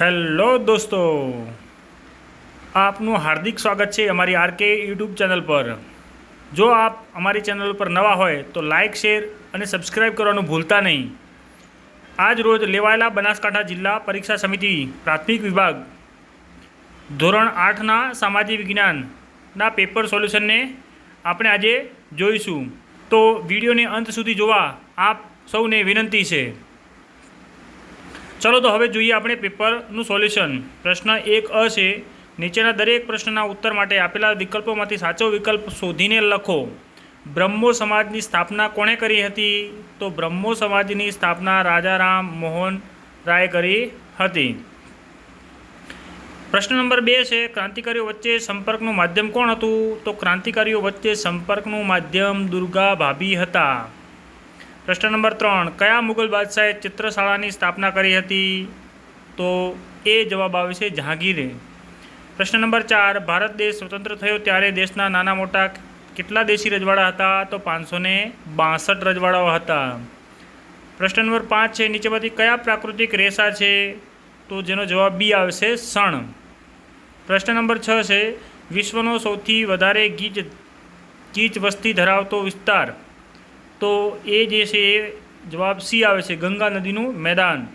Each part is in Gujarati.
હેલો દોસ્તો, આપનું હાર્દિક સ્વાગત છે અમારી આરકે યુટ્યુબ ચેનલ પર. જો આપ અમારી ચેનલ પર નવા હોય તો લાઇક શેર અને સબસ્ક્રાઇબ કરવાનું ભૂલતા નહીં. આજ રોજ લેવાયેલા બનાસકાંઠા જિલ્લા પરીક્ષા સમિતિ પ્રાથમિક વિભાગ ધોરણ આઠના સામાજિક વિજ્ઞાનના પેપર સોલ્યુશનને આપણે આજે જોઈશું. તો વિડીયોને અંત સુધી જોવા આપ સૌને વિનંતી છે. ચલો તો હવે જોઈએ આપણે પેપરનું સોલ્યુશન. પ્રશ્ન એક અ છે, નીચેના દરેક પ્રશ્નના ઉત્તર માટે આપેલા વિકલ્પોમાંથી સાચો વિકલ્પ શોધીને લખો. બ્રહ્મો સમાજની સ્થાપના કોણે કરી હતી? તો બ્રહ્મો સમાજની સ્થાપના રાજારામ મોહન રાય કરી હતી. પ્રશ્ન નંબર બે છે, ક્રાંતિકારીઓ વચ્ચે સંપર્કનું માધ્યમ કોણ હતું? તો ક્રાંતિકારીઓ વચ્ચે સંપર્કનું માધ્યમ દુર્ગા ભાભી હતા. પ્રશ્ન નંબર ત્રણ, કયા મુગલ બાદશાહે ચિત્રશાળાની સ્થાપના કરી હતી? તો એ જવાબ આવે છે જહાંગીરે. પ્રશ્ન નંબર ચાર, ભારત દેશ સ્વતંત્ર થયો ત્યારે દેશના નાના મોટા કેટલા દેશી રજવાડા હતા? તો પાંચસો ને બાસઠ રજવાડાઓ હતા. પ્રશ્ન નંબર પાંચ છે, નીચેમાંથી કયા પ્રાકૃતિક રેસા છે? તો જેનો જવાબ બી આવશે સણ પ્રશ્ન નંબર છ છે, વિશ્વનો સૌથી વધારે ગીચ ગીચ વસ્તી ધરાવતો વિસ્તાર તો એ જે છે એ જવાબ સી આવે છે, ગંગા નદીનું મેદાન.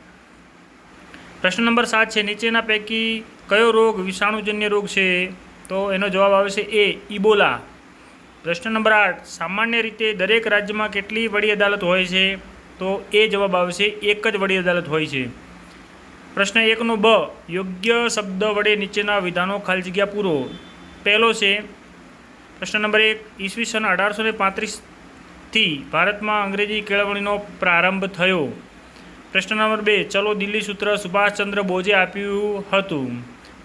પ્રશ્ન નંબર સાત છે, નીચેના પૈકી કયો રોગ વિષાણુજન્ય રોગ છે? તો એનો જવાબ આવે છે એ ઇબોલા પ્રશ્ન નંબર આઠ, સામાન્ય રીતે દરેક રાજ્યમાં કેટલી વડી અદાલત હોય છે? તો એ જવાબ આવે છે, એક જ વડી અદાલત હોય છે. પ્રશ્ન એકનો બ, યોગ્ય શબ્દ વડે નીચેના વિધાનો ખાલી જગ્યા પૂરો. પહેલો છે, પ્રશ્ન નંબર એક, ઈસવીસન અઢારસો ને પાંત્રીસથી ભારતમાં અંગ્રેજી કેળવણીનો પ્રારંભ થયો. પ્રશ્ન નંબર બે, ચલો દિલ્હી સૂત્ર સુભાષચંદ્ર બોઝે આપ્યું હતું.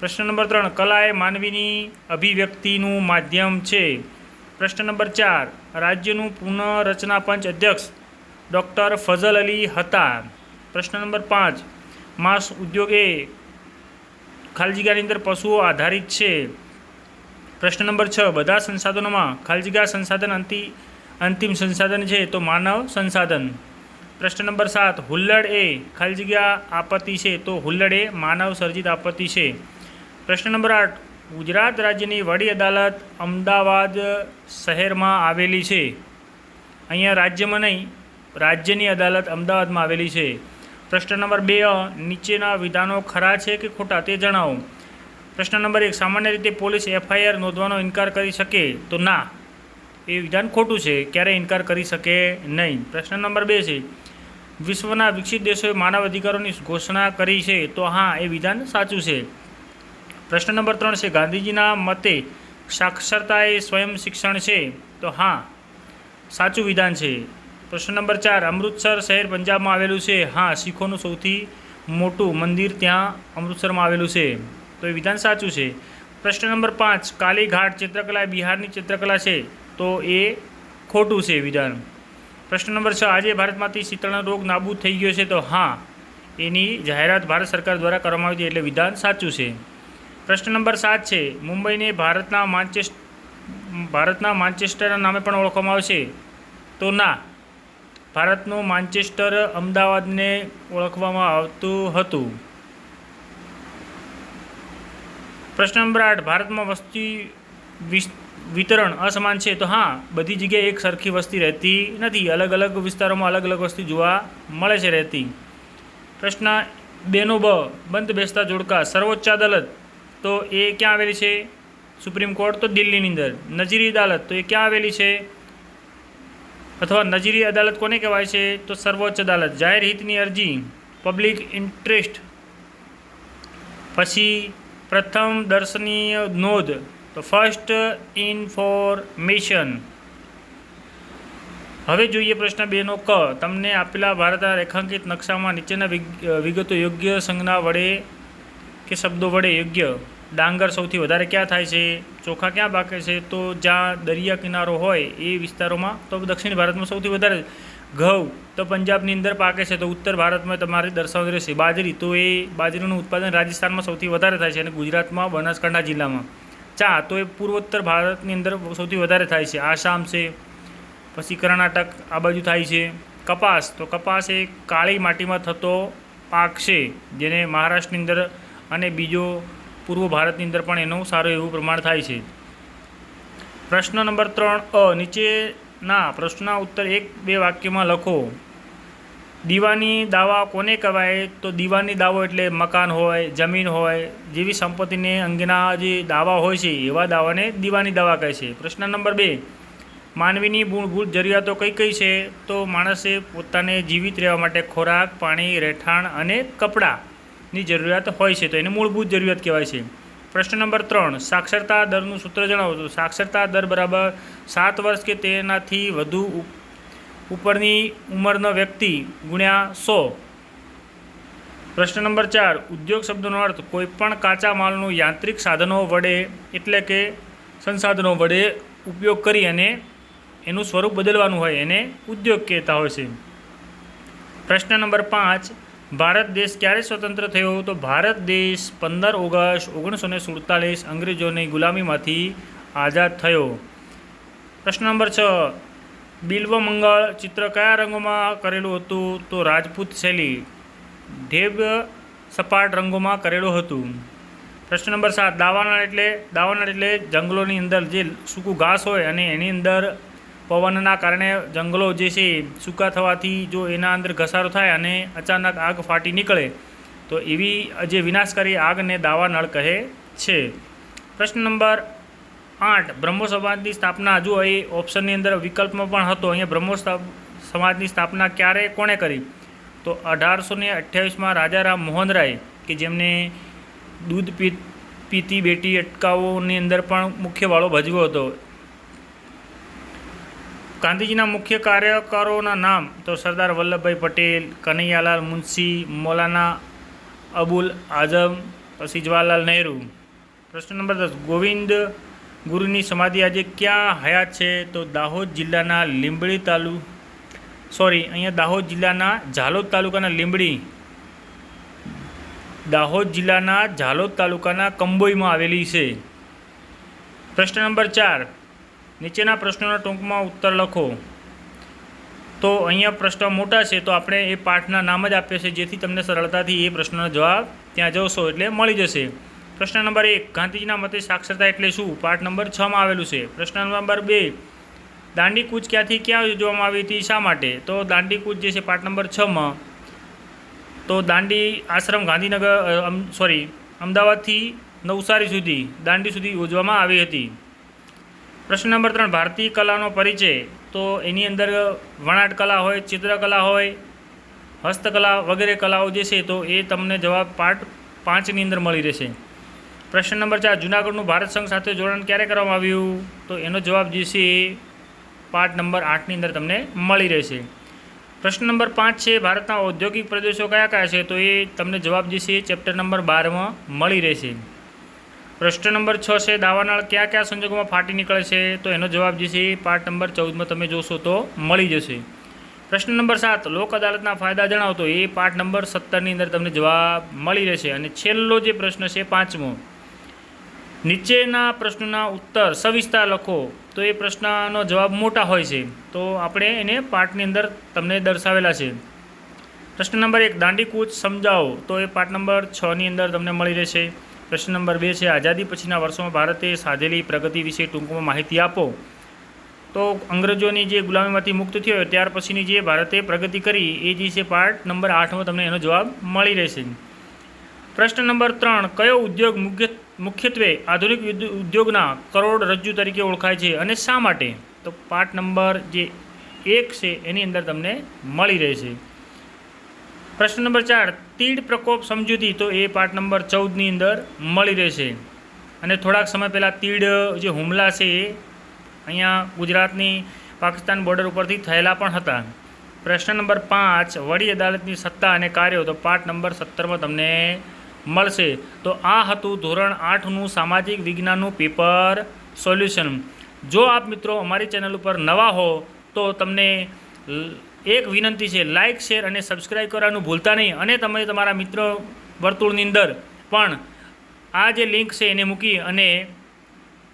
પ્રશ્ન નંબર ત્રણ કલા એ માનવીની અભિવ્યક્તિનું માધ્યમ છે. પ્રશ્ન નંબર ચાર, રાજ્યનું પુનઃરચના પંચ અધ્યક્ષ ડૉક્ટર ફઝલ અલી હતા. પ્રશ્ન નંબર પાંચ, માંસ ઉદ્યોગ એ ખાલજીગાની અંદર પશુઓ આધારિત છે. પ્રશ્ન નંબર છ, બધા સંસાધનોમાં ખાલજીગા સંસાધન અંતિ અંતિમ સંસાધન છે તો માનવ સંસાધન. પ્રશ્ન નંબર સાત, હુલ્લડ એ ખાલી જગ્યા આપત્તિ છે તો હુલ્લડ એ માનવ સર્જિત આપત્તિ છે. પ્રશ્ન નંબર આઠ, ગુજરાત રાજ્યની વડી અદાલત અમદાવાદ શહેરમાં આવેલી છે. અહીંયા રાજ્યમાં નહીં, રાજ્યની અદાલત અમદાવાદમાં આવેલી છે. પ્રશ્ન નંબર બે નીચેના વિધાનો ખરા છે કે ખોટા તે જણાવો. પ્રશ્ન નંબર એક, સામાન્ય રીતે પોલીસ એફઆઈઆર નોંધવાનો ઇનકાર કરી શકે તો ના. એ વિધાન ખોટું છે ક્યારેય ઇનકાર કરી શકે નહીં? પ્રશ્ન નંબર બે છે, વિશ્વના વિકસિત દેશોએ માનવ અધિકારોની ઘોષણા કરી છે, તો હા, એ વિધાન સાચું છે. પ્રશ્ન નંબર ત્રણ છે, ગાંધીજીના મતે સાક્ષરતા એ સ્વયં શિક્ષણ છે, તો હા, સાચું વિધાન છે. પ્રશ્ન નંબર ચાર, અમૃતસર શહેર પંજાબમાં આવેલું છે, હા, શીખોનું સૌથી મોટું મંદિર ત્યાં અમૃતસરમાં આવેલું છે, તો એ વિધાન સાચું છે. પ્રશ્ન નંબર પાંચ, કાલીઘાટ ચિત્રકલા એ બિહારની ચિત્રકલા છે તો એ ખોટું છે વિધાન. પ્રશ્ન નંબર છ, આજે ભારતમાંથી શીતળનો રોગ નાબૂદ થઈ ગયો છે તો હા, એની જાહેરાત ભારત સરકાર દ્વારા કરવામાં આવી હતી એટલે વિધાન સાચું છે. પ્રશ્ન નંબર સાત છે, મુંબઈને ભારતના માન્ચેસ્ટ, ભારતના માન્ચેસ્ટરના નામે પણ ઓળખવામાં આવશે. તો ના, ભારતનું માન્ચેસ્ટર અમદાવાદને ઓળખવામાં આવતું હતું. પ્રશ્ન નંબર આઠ, ભારતમાં વસ્તી વિસ- વિતરણ અસમાન છે, તો હા, બધી જગ્યાએ એક સરખી વસ્તી રહેતી નથી. અલગ અલગ વિસ્તારોમાં અલગ અલગ વસ્તી જોવા મળે છે રહેતી. પ્રશ્ન બેનો બ, બંધ બેસતા જોડકા, સર્વોચ્ચ અદાલત, તો એ ક્યાં આવેલી છે? સુપ્રીમ કોર્ટ, તો દિલ્હીની અંદર. નજીરી અદાલત, તો એ ક્યાં આવેલી છે? અથવા નજીરી અદાલત કોને કહેવાય છે? તો સર્વોચ્ચ અદાલત, જાહેર હિતની અરજી, પબ્લિક ઇન્ટરેસ્ટ. પછી પ્રથમ દર્શનીય નોંધ તો ફર્સ્ટ ઇન્ફોર્મેશન હવે જોઈએ પ્રશ્ન બેનો ક. તમને આપેલા ભારતના રેખાંકિત નકશામાં નીચેના વિગતો યોગ્ય સંજ્ઞા વડે કે શબ્દો વડે યોગ્ય? ડાંગર સૌથી વધારે ક્યાં થાય છે? ચોખા ક્યાં પાકે છે? તો જ્યાં દરિયા કિનારો હોય એ વિસ્તારોમાં, તો દક્ષિણ ભારતમાં સૌથી વધારે ઘઉં તો પંજાબની અંદર પાકે છે. તો ઉત્તર ભારતમાં તમારે દર્શાવતી રહેશે બાજરી. તો એ બાજરીનું ઉત્પાદન રાજસ્થાનમાં સૌથી વધારે થાય છે અને ગુજરાતમાં બનાસકાંઠા જિલ્લામાં. ચા, તો એ પૂર્વોત્તર ભારતની અંદર સૌથી વધારે થાય છે. આસામ છે, પછી કર્ણાટક આ બાજુ થાય છે. કપાસ, તો કપાસ એ કાળી માટીમાં થતો પાક છે, જેને મહારાષ્ટ્રની અંદર અને બીજો પૂર્વ ભારતની અંદર પણ એનું સારું એવું પ્રમાણ થાય છે. પ્રશ્ન નંબર ત્રણ અ, નીચેના પ્રશ્નના ઉત્તર એક બે વાક્યમાં લખો. દીવાની દાવા કોને કહેવાય? તો દીવાની દાવો એટલે મકાન હોય, જમીન હોય, જેવી સંપત્તિને અંગેના જે દાવા હોય છે, એવા દાવાને દીવાની દાવા કહે છે. પ્રશ્ન નંબર બે. માનવીની મૂળભૂત જરૂરિયાતો કઈ કઈ છે? તો માણસે પોતાને જીવિત રહેવા માટે ખોરાક, પાણી, રહેઠાણ અને કપડાની જરૂરિયાત હોય છે. તો એને મૂળભૂત જરૂરિયાત કહેવાય છે. પ્રશ્ન નંબર ત્રણ. સાક્ષરતા દરનું સૂત્ર જણાવો તો સાક્ષરતા દર બરાબર સાત વર્ષ કે તેનાથી વધુ ઉપરની ઉંમરનો વ્યક્તિ ગુણ્યા સો. પ્રશ્ન નંબર ચાર, ઉદ્યોગ શબ્દનો અર્થ કોઈપણ કાચા માલનું યાંત્રિક સાધનો વડે એટલે કે સંસાધનો વડે ઉપયોગ કરી અને એનું સ્વરૂપ બદલવાનું હોય એને ઉદ્યોગ કહેતા હોય છે. પ્રશ્ન નંબર પાંચ, ભારત દેશ ક્યારે સ્વતંત્ર થયો? તો ભારત દેશ પંદર ઓગસ્ટ ઓગણીસો ને સુડતાલીસ અંગ્રેજોની ગુલામીમાંથી આઝાદ થયો. પ્રશ્ન નંબર છ બિલ્વમંગળ ચિત્ર કયા રંગોમાં કરેલું હતું તો રાજપૂત શૈલી ઢેબ સપાટ રંગોમાં કરેલું હતું. પ્રશ્ન નંબર સાત, દાવાનળ એટલે દાવાનળ એટલે જંગલોની અંદર જે સૂકું ઘાસ હોય અને એની અંદર પવનના કારણે જંગલો જે છે સૂકા થવાથી જો એના અંદર ઘસારો થાય અને અચાનક આગ ફાટી નીકળે, તો એવી જે વિનાશકારી આગને દાવાનળ કહે છે. પ્રશ્ન નંબર આઠ. બ્રહ્મો સમાજની સ્થાપના હજુ એ ઓપ્શનની અંદર વિકલ્પમાં પણ હતો. અહીંયા બ્રહ્મો સમાજની સ્થાપના ક્યારે, કોણે કરી? તો અઢારસો ને અઠ્યાવીસમાં રાજારામ મોહન રાય, કે જેમને દૂધ પી, પીતી બેટી અટકાવોની અંદર પણ મુખ્ય વાળો ભજવ્યો હતો. ગાંધીજીના મુખ્ય કાર્યકરોના નામ તો સરદાર વલ્લભભાઈ પટેલ, કનૈયાલાલ મુનશી, મૌલાના અબુલ આઝમ, પછી જવાહરલાલ નહેરુ. પ્રશ્ન નંબર દસ. ગોવિંદ ગુરુની સમાધિ આજે ક્યાં હયાત છે? તો દાહોદ જિલ્લાના લીંબડી તાલુ સોરી અહીંયા દાહોદ જિલ્લાના ઝાલોદ તાલુકાના લીંબડી, દાહોદ જિલ્લાના ઝાલોદ તાલુકાના કંબોઈમાં આવેલી છે. પ્રશ્ન નંબર ચાર, નીચેના પ્રશ્નોના ટૂંકમાં ઉત્તર લખો. તો અહીંયા પ્રશ્ન મોટા છે, તો આપણે એ પાઠના નામ જ આપીએ છીએ જેથી તમને સરળતાથી એ પ્રશ્નનો જવાબ ત્યાં જશો એટલે મળી જશે. પ્રશ્ન નંબર એક, ગાંધીજીના મતે સાક્ષરતા એટલે શું? પાઠ નંબર છમાં આવેલું છે. પ્રશ્ન નંબર બે દાંડી કૂચ ક્યાંથી ક્યાં યોજવામાં આવી હતી, શા માટે? તો દાંડી કૂચ જે છે, પાઠ નંબર છમાં તો દાંડી આશ્રમ ગાંધીનગર સોરી, અમદાવાદથી નવસારી સુધી, દાંડી સુધી યોજવામાં આવી હતી. પ્રશ્ન નંબર ત્રણ, ભારતીય કલાનો પરિચય. તો એની અંદર વણાટ કલા હોય ચિત્રકલા હોય, હસ્તકલા વગેરે કલાઓ જે છે, તો એ તમને જવાબ પાઠ પાંચની અંદર મળી રહેશે. પ્રશ્ન નંબર ચાર, જૂનાગઢનું ભારત સંઘ સાથે જોડાણ ક્યારે કરવામાં આવ્યું? તો એનો જવાબ જે એ નંબર આઠની અંદર તમને મળી રહેશે. પ્રશ્ન નંબર પાંચ છે, ભારતના ઔદ્યોગિક પ્રદેશો કયા કયા છે? તો એ તમને જવાબ જે ચેપ્ટર નંબર બારમાં મળી રહેશે. પ્રશ્ન નંબર છ છે, દાવાનળ કયા કયા સંજોગોમાં ફાટી નીકળે છે? તો એનો જવાબ જે એ નંબર ચૌદમાં તમે જોશો તો મળી જશે. પ્રશ્ન નંબર સાત, લોક અદાલતના ફાયદા જણાવો તો એ પાઠ નંબર સત્તરની અંદર તમને જવાબ મળી રહેશે. અને છેલ્લો જે પ્રશ્ન છે પાંચમો. નીચેના પ્રશ્નના ઉત્તર સવિસ્તાર લખો. તો એ પ્રશ્નનો જવાબ મોટા હોય છે. તો આપણે એને પાઠની અંદર તમને દર્શાવેલા છે. પ્રશ્ન નંબર એક દાંડી કૂચ સમજાવો. તો એ પાઠ નંબર છની અંદર તમને મળી રહેશે. પ્રશ્ન નંબર બે છે, આઝાદી પછીના વર્ષોમાં ભારતે સાધેલી પ્રગતિ વિશે ટૂંકમાં માહિતી આપો. તો અંગ્રેજોની જે ગુલામીમાંથી મુક્ત થયો ત્યાર પછીની જે ભારતે પ્રગતિ કરી, એ જે છે પાર્ટ નંબર આઠમાં તમને એનો જવાબ મળી રહેશે. પ્રશ્ન નંબર ત્રણ, કયો ઉદ્યોગ મુખ્ય મુખ્યત્વે આધુનિક ઉદ્યો- ઉદ્યોગના કરોડરજ્જુ તરીકે ઓળખાય છે અને શા માટે? તો પાર્ટ નંબર જે એક છે એની અંદર તમને મળી રહેશે. પ્રશ્ન નંબર ચાર, તીડ પ્રકોપ સમજૂતી, તો એ પાર્ટ નંબર ચૌદની અંદર મળી રહેશે. અને થોડાક સમય પહેલાં તીડ જે હુમલા છે એ અહીંયા ગુજરાતની પાકિસ્તાન બોર્ડર ઉપરથી થયેલા પણ હતા. પ્રશ્ન નંબર પાંચ, વડી અદાલતની સત્તા અને કાર્યો, તો પાઠ નંબર સત્તરમાં તમને મળશે. તો આ હતું ધોરણ આઠનું સામાજિક વિજ્ઞાનનું પેપર સોલ્યુશન. જો આપ મિત્રો અમારી ચેનલ ઉપર નવા હો, તો તમને એક વિનંતી છે લાઇક શેર અને સબસ્ક્રાઈબ કરવાનું ભૂલતા નહીં. અને તમે તમારા મિત્ર વર્તુળની અંદર પણ આ જે લિંક છે એને મૂકી અને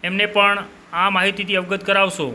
એમને પણ આ માહિતીથી અવગત કરાવશો.